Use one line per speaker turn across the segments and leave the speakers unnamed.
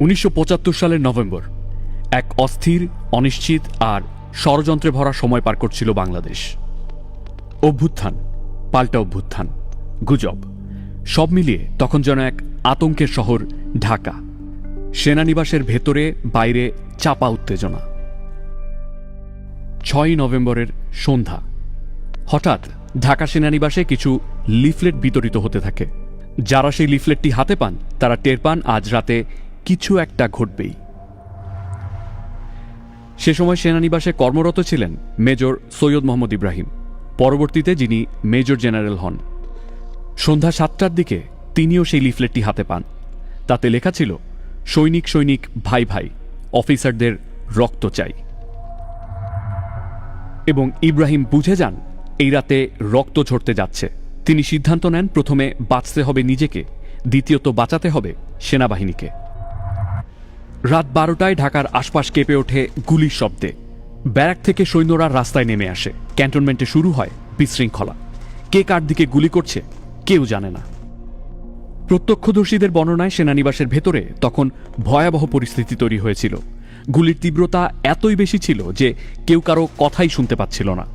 উনিশশো পঁচাত্তর সালের নভেম্বর, এক অস্থির, অনিশ্চিত আর ষড়যন্ত্রে ভরা সময় পার করছিল বাংলাদেশ। অভ্যুত্থান, পাল্টা অভ্যুত্থান, গুজব, সব মিলিয়ে তখন যেন এক আতঙ্কের শহর ঢাকা, সেনানিবাসের ভেতরে, বাইরে চাপা উত্তেজনা। ছয়ই নভেম্বরের সন্ধ্যা, হঠাৎ ঢাকা সেনানিবাসে কিছু লিফলেট বিতরিত হতে থাকে। যারা সেই লিফলেটটি হাতে পান, তারা টের পান আজ রাতে কিছু একটা ঘটবেই। সে সময় সেনানিবাসে কর্মরত ছিলেন মেজর সৈয়দ মোহাম্মদ ইব্রাহিম। পরবর্তীতে যিনি মেজর জেনারেল হন। সন্ধ্যা সাতটার দিকে তিনিও সেই লিফলেটটি হাতে পান। তাতে লেখা ছিল, সৈনিক সৈনিক, ভাই ভাই, অফিসারদের রক্ত চাই। এবং ইব্রাহিম বুঝে যান, এই রাতে রক্ত ঝরতে যাচ্ছে। তিনি সিদ্ধান্ত নেন, প্রথমে বাঁচতে হবে নিজেকে, দ্বিতীয়ত বাঁচাতে হবে সেনাবাহিনীকে। রাত বারোটায় ঢাকার আশপাশ কেঁপে ওঠে গুলির শব্দে। ব্যারাক থেকে সৈন্যরা রাস্তায় নেমে আসে। ক্যান্টনমেন্টে শুরু হয় বিশৃঙ্খলা। কে কার দিকে গুলি করছে, কেউ জানে না। প্রত্যক্ষদর্শীদের বর্ণনায় সেনানিবাসের ভেতরে তখন ভয়াবহ পরিস্থিতি তৈরি হয়েছিল। গুলির তীব্রতা এতই বেশি ছিল যে কেউ কারও কথাই শুনতে পাচ্ছিল না।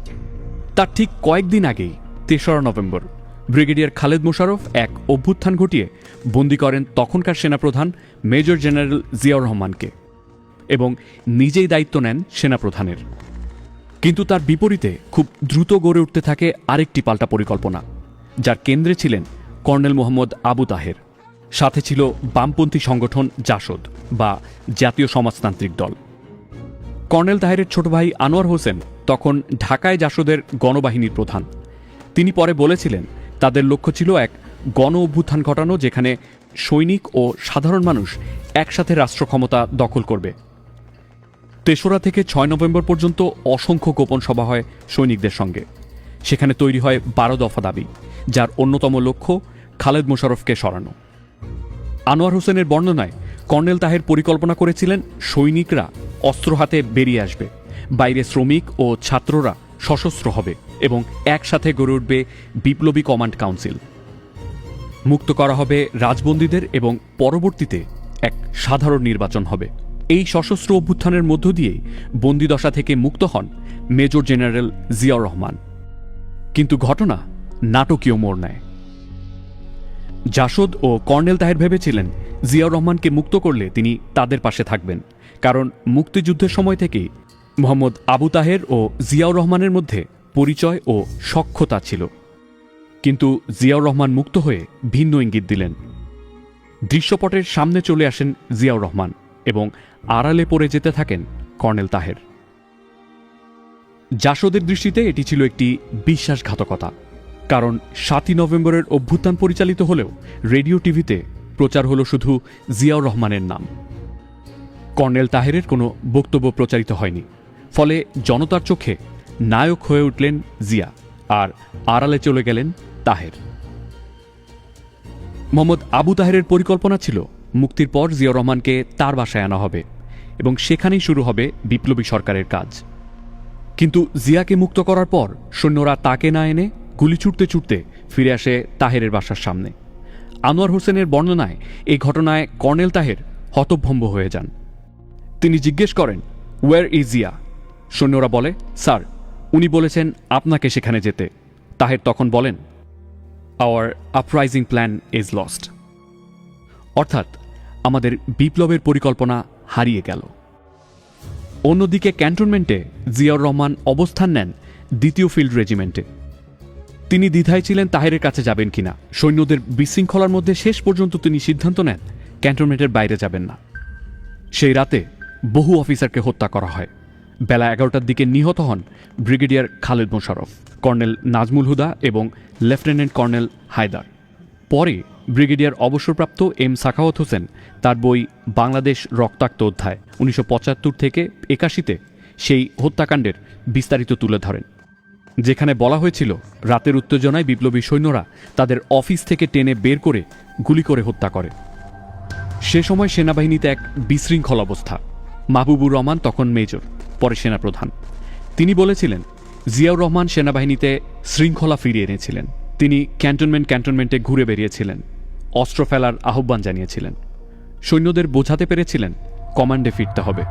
তার ঠিক কয়েকদিন আগেই তেসরা নভেম্বর ব্রিগেডিয়ার খালেদ মোশারফ এক অভ্যুত্থান ঘটিয়ে বন্দি করেন তখনকার সেনাপ্রধান মেজর জেনারেল জিয়াউর রহমানকে এবং নিজেই দায়িত্ব নেন সেনাপ্রধানের। কিন্তু তার বিপরীতে খুব দ্রুত গড়ে উঠতে থাকে আরেকটি পাল্টা পরিকল্পনা, যার কেন্দ্রে ছিলেন কর্নেল মোহাম্মদ আবু তাহের। সাথে ছিল বামপন্থী সংগঠন জাসদ বা জাতীয় সমাজতান্ত্রিক দল। কর্নেল তাহেরের ছোট ভাই আনোয়ার হোসেন তখন ঢাকায় জাসদের গণবাহিনীর প্রধান। তিনি পরে বলেছিলেন তাদের লক্ষ্য ছিল এক গণ অভ্যুত্থান ঘটানো যেখানে সৈনিক ও সাধারণ মানুষ একসাথে রাষ্ট্র ক্ষমতা দখল করবে। তেসরা থেকে ছয় নভেম্বর পর্যন্ত অসংখ্য গোপন সভা হয় সৈনিকদের সঙ্গে। সেখানে তৈরি হয় বারো দফা দাবি, যার অন্যতম লক্ষ্য খালেদ মোশাররফকে সরানো। আনোয়ার হোসেনের বর্ণনায় কর্নেল তাহের পরিকল্পনা করেছিলেন সৈনিকরা অস্ত্র হাতে বেরিয়ে আসবে। বাইরে শ্রমিক ও ছাত্ররা সশস্ত্র হবে এবং একসাথে গড়ে উঠবে বিপ্লবী কমান্ড কাউন্সিল। মুক্ত করা হবে রাজবন্দীদের এবং পরবর্তীতে এক সাধারণ নির্বাচন হবে। এই সশস্ত্র অভ্যুত্থানের মধ্য দিয়েই বন্দিদশা থেকে মুক্ত হন মেজর জেনারেল জিয়াউর রহমান। কিন্তু ঘটনা নাটকীয় মোড় নেয়। জাসদ ও কর্নেল তাহের ভেবেছিলেন জিয়াউর রহমানকে মুক্ত করলে তিনি তাদের পাশে থাকবেন, কারণ মুক্তিযুদ্ধের সময় থেকেই মোহাম্মদ আবু তাহের ও জিয়াউর রহমানের মধ্যে পরিচয় ও সক্ষতা ছিল। কিন্তু জিয়াউর রহমান মুক্ত হয়ে ভিন্ন ইঙ্গিত দিলেন। দৃশ্যপটের সামনে চলে আসেন জিয়াউর রহমান এবং আড়ালে পড়ে যেতে থাকেন কর্নেল তাহের। জাসদের দৃষ্টিতে এটি ছিল একটি বিশ্বাসঘাতকতা, কারণ সাতই নভেম্বরের অভ্যুত্থান পরিচালিত হলেও রেডিও টিভিতে প্রচার হলো শুধু জিয়াউর রহমানের নাম। কর্নেল তাহেরের কোনো বক্তব্য প্রচারিত হয়নি। ফলে জনতার চোখে নায়ক হয়ে উঠলেন জিয়া আর আড়ালে চলে গেলেন তাহের। মোহাম্মদ আবু তাহেরের পরিকল্পনা ছিল, মুক্তির পর জিয়া রহমানকে তার বাসায় আনা হবে এবং সেখানেই শুরু হবে বিপ্লবী সরকারের কাজ। কিন্তু জিয়াকে মুক্ত করার পর সৈন্যরা তাকে না এনে গুলি ছুটতে ছুটতে ফিরে আসে তাহেরের বাসার সামনে। আনোয়ার হোসেনের বর্ণনায় এই ঘটনায় কর্নেল তাহের হতভম্ব হয়ে যান। তিনি জিজ্ঞেস করেন ওয়ার ইজ জিয়া সৈন্যরা বলে, স্যার, উনি বলেছেন আপনাকে সেখানে যেতে। তাহের তখন বলেন our uprising plan is lost অর্থাৎ, আমাদের বিপ্লবের পরিকল্পনা হারিয়ে গেল। অন্যদিকে ক্যান্টনমেন্টে জিয়াউর রহমান অবস্থান নেন দ্বিতীয় ফিল্ড রেজিমেন্টে। তিনি দ্বিধায় ছিলেন তাহেরের কাছে যাবেন কিনা। সৈন্যদের বিশৃঙ্খলার মধ্যে শেষ পর্যন্ত তিনি সিদ্ধান্ত নেন, ক্যান্টনমেন্টের বাইরে যাবেন না। সেই রাতে বহু অফিসারকে হত্যা করা হয়। বেলা এগারোটার দিকে নিহত হন ব্রিগেডিয়ার খালেদ মোশারফ কর্নেল নাজমুল হুদা এবং লেফটেন্যান্ট কর্নেল হায়দার। পরে ব্রিগেডিয়ার অবসরপ্রাপ্ত এম সাখাওয়াত হোসেন তার বই বাংলাদেশ রক্তাক্ত অধ্যায় উনিশশো পঁচাত্তর থেকে একাশিতে সেই হত্যাকাণ্ডের বিস্তারিত তুলে ধরেন। যেখানে বলা হয়েছিল, রাতের উত্তেজনায় বিপ্লবী সৈন্যরা তাদের অফিস থেকে টেনে বের করে গুলি করে হত্যা করে। সে সময় সেনাবাহিনীতে এক বিশৃঙ্খল অবস্থা। মাহবুবুর রহমান তখন মেজর। পরে সেনাপ্রধান। তিনি বলেছিলেন, জিয়াউর রহমান সেনাবাহিনীতে শৃঙ্খলা ফিরিয়ে এনেছিলেন। তিনি ক্যান্টনমেন্ট ক্যান্টনমেন্টে ঘুরে বেরিয়েছিলেন, অস্ত্র ফেলার আহ্বান জানিয়েছিলেন। সৈন্যদের বোঝাতে পেরেছিলেন, কমান্ডে ফিরতে হবে।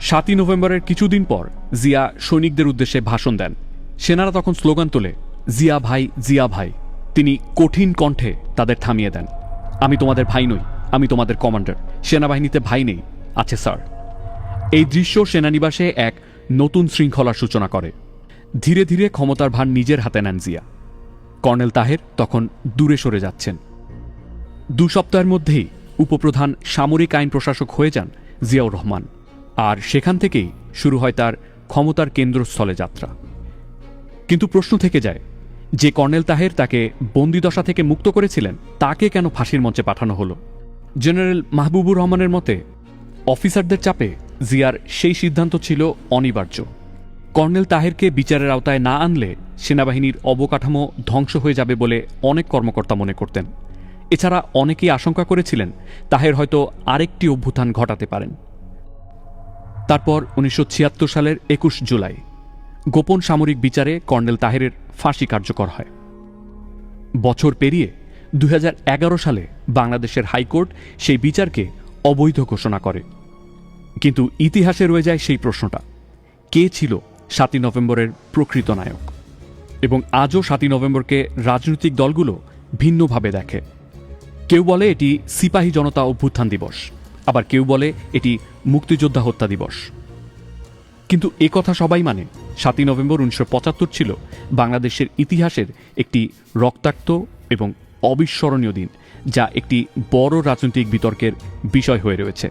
সাতই নভেম্বরের কিছুদিন পর জিয়া সৈনিকদের উদ্দেশ্যে ভাষণ দেন। সেনারা তখন স্লোগান তোলে, জিয়া ভাই জিয়া ভাই। তিনি কঠিন কণ্ঠে তাদের থামিয়ে দেন, আমি তোমাদের ভাই নই, আমি তোমাদের কমান্ডার। সেনাবাহিনীতে ভাই নেই, আছে স্যার। এই দৃশ্য সেনানিবাসে এক নতুন শৃঙ্খলার সূচনা করে। ধীরে ধীরে ক্ষমতার ভার নিজের হাতে নেন জিয়া। কর্নেল তাহের তখন দূরে সরে যাচ্ছেন। দু সপ্তাহের মধ্যেই উপপ্রধান সামরিক আইন প্রশাসক হয়ে যান জিয়াউর রহমান। আর সেখান থেকেই শুরু হয় তার ক্ষমতার কেন্দ্রস্থলে যাত্রা। কিন্তু প্রশ্ন থেকে যায়, যে কর্নেল তাহের তাকে বন্দিদশা থেকে মুক্ত করেছিলেন, তাকে কেন ফাঁসির মঞ্চে পাঠানো হলো? জেনারেল মাহবুবুর রহমানের মতে, অফিসারদের চাপে জিয়ার সেই সিদ্ধান্ত ছিল অনিবার্য। কর্নেল তাহেরকে বিচারের আওতায় না আনলে সেনাবাহিনীর অবকাঠামো ধ্বংস হয়ে যাবে বলে অনেক কর্মকর্তা মনে করতেন। এছাড়া অনেকেই আশঙ্কা করেছিলেন তাহের হয়তো আরেকটি অভ্যুত্থান ঘটাতে পারেন। তারপর উনিশশো ছিয়াত্তর সালের একুশ জুলাই, গোপন সামরিক বিচারে কর্নেল তাহেরের ফাঁসি কার্যকর হয়। বছর পেরিয়ে দু হাজার এগারো সালে বাংলাদেশের হাইকোর্ট সেই বিচারকে অবৈধ ঘোষণা করে। কিন্তু ইতিহাসে রয়ে যায় সেই প্রশ্নটা। কে ছিল সাতই নভেম্বরের প্রকৃত নায়ক? এবং আজও সাতই নভেম্বরকে রাজনৈতিক দলগুলো ভিন্নভাবে দেখে। কেউ বলে এটি সিপাহী জনতা অভ্যুত্থান দিবস, আবার কেউ বলে এটি মুক্তিযোদ্ধা হত্যা দিবস। কিন্তু এ কথা সবাই মানে সাতই নভেম্বর উনিশশো পঁচাত্তর ছিল বাংলাদেশের ইতিহাসের একটি রক্তাক্ত এবং অবিস্মরণীয় দিন, যা একটি বড় রাজনৈতিক বিতর্কের বিষয় হয়ে রয়েছে।